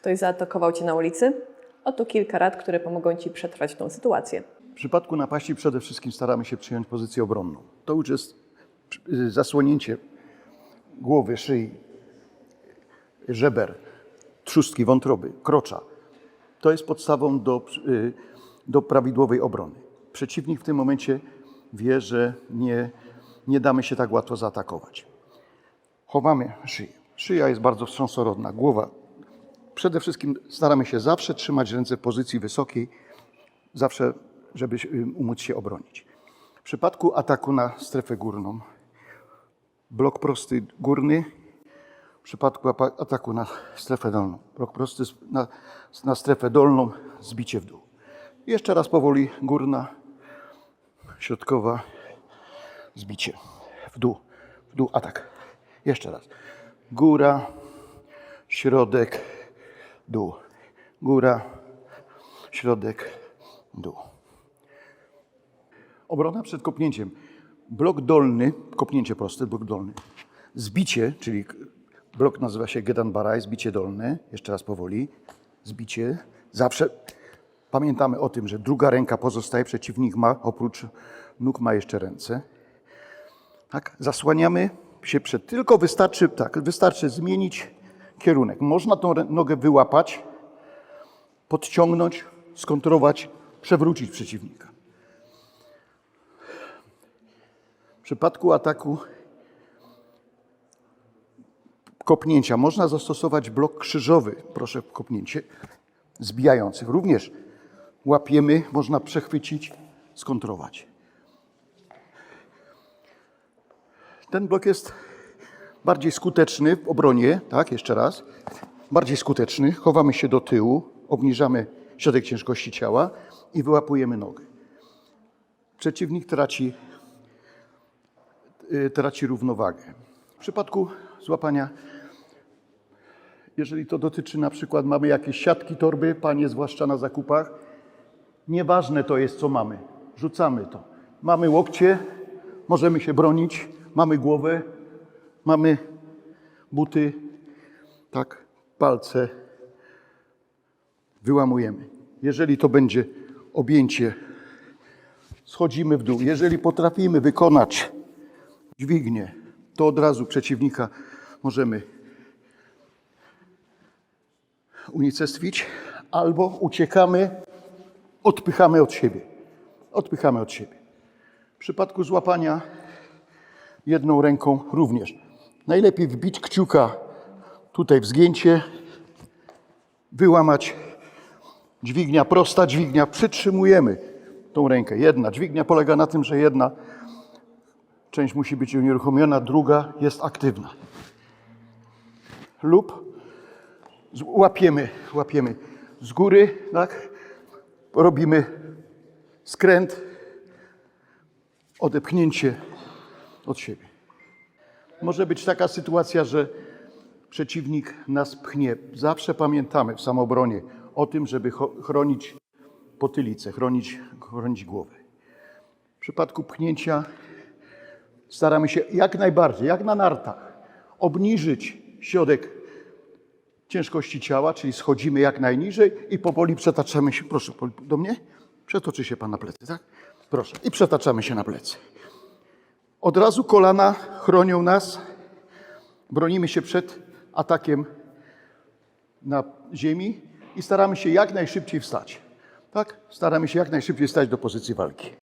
Ktoś zaatakował cię na ulicy? Oto kilka rad, które pomogą ci przetrwać tą sytuację. W przypadku napaści przede wszystkim staramy się przyjąć pozycję obronną. To już jest y, zasłonięcie głowy, szyi, żeber, trzustki, wątroby, krocza. To jest podstawą do, y, do prawidłowej obrony. Przeciwnik w tym momencie wie, że nie, nie damy się tak łatwo zaatakować. Chowamy szyję. Szyja jest bardzo wstrząsorodna, głowa. Przede wszystkim staramy się zawsze trzymać ręce w pozycji wysokiej, zawsze, żeby y, umóc się obronić. W przypadku ataku na strefę górną, blok prosty górny, w przypadku ataku na strefę dolną, blok prosty na, na strefę dolną, zbicie w dół. Jeszcze raz powoli górna, środkowa, zbicie w dół, w dół, atak. Jeszcze raz. Góra, środek, dół. Góra, środek, dół. Obrona przed kopnięciem. Blok dolny, kopnięcie proste, blok dolny. Zbicie, czyli blok nazywa się Gedan Baraj, zbicie dolne. Jeszcze raz powoli. Zbicie. Zawsze pamiętamy o tym, że druga ręka pozostaje, przeciwnik ma, oprócz nóg ma jeszcze ręce. Tak, zasłaniamy się przed, tylko wystarczy, tak, wystarczy zmienić kierunek. Można tą nogę wyłapać, podciągnąć, skontrować, przewrócić przeciwnika. W przypadku ataku kopnięcia można zastosować blok krzyżowy, proszę kopnięcie, zbijający. Również łapiemy, można przechwycić, skontrować. Ten blok jest bardziej skuteczny w obronie, tak, jeszcze raz. Bardziej skuteczny. Chowamy się do tyłu, obniżamy środek ciężkości ciała i wyłapujemy nogę. Przeciwnik traci, y, traci równowagę. W przypadku złapania, jeżeli to dotyczy na przykład, mamy jakieś siatki, torby, panie zwłaszcza na zakupach, nieważne to jest, co mamy. Rzucamy to. Mamy łokcie, możemy się bronić, mamy głowę, mamy buty, tak, palce. Wyłamujemy. Jeżeli to będzie objęcie, schodzimy w dół. Jeżeli potrafimy wykonać dźwignię, to od razu przeciwnika możemy unicestwić albo uciekamy, odpychamy od siebie. Odpychamy od siebie. W przypadku złapania jedną ręką również. Najlepiej wbić kciuka tutaj w zgięcie, wyłamać dźwignia prosta, dźwignia, przytrzymujemy tą rękę. Jedna dźwignia polega na tym, że jedna część musi być unieruchomiona, druga jest aktywna. Lub łapiemy, łapiemy z góry, tak? Robimy skręt, odepchnięcie od siebie. Może być taka sytuacja, że przeciwnik nas pchnie. Zawsze pamiętamy w samobronie o tym, żeby chronić potylicę, chronić, chronić głowę. W przypadku pchnięcia staramy się jak najbardziej, jak na nartach, obniżyć środek ciężkości ciała, czyli schodzimy jak najniżej i powoli przetaczamy się. Proszę do mnie. Przetoczy się pan na plecy, tak? Proszę. I przetaczamy się na plecy. Od razu kolana chronią nas. Bronimy się przed atakiem na ziemi i staramy się jak najszybciej wstać. Tak? Staramy się jak najszybciej wstać do pozycji walki.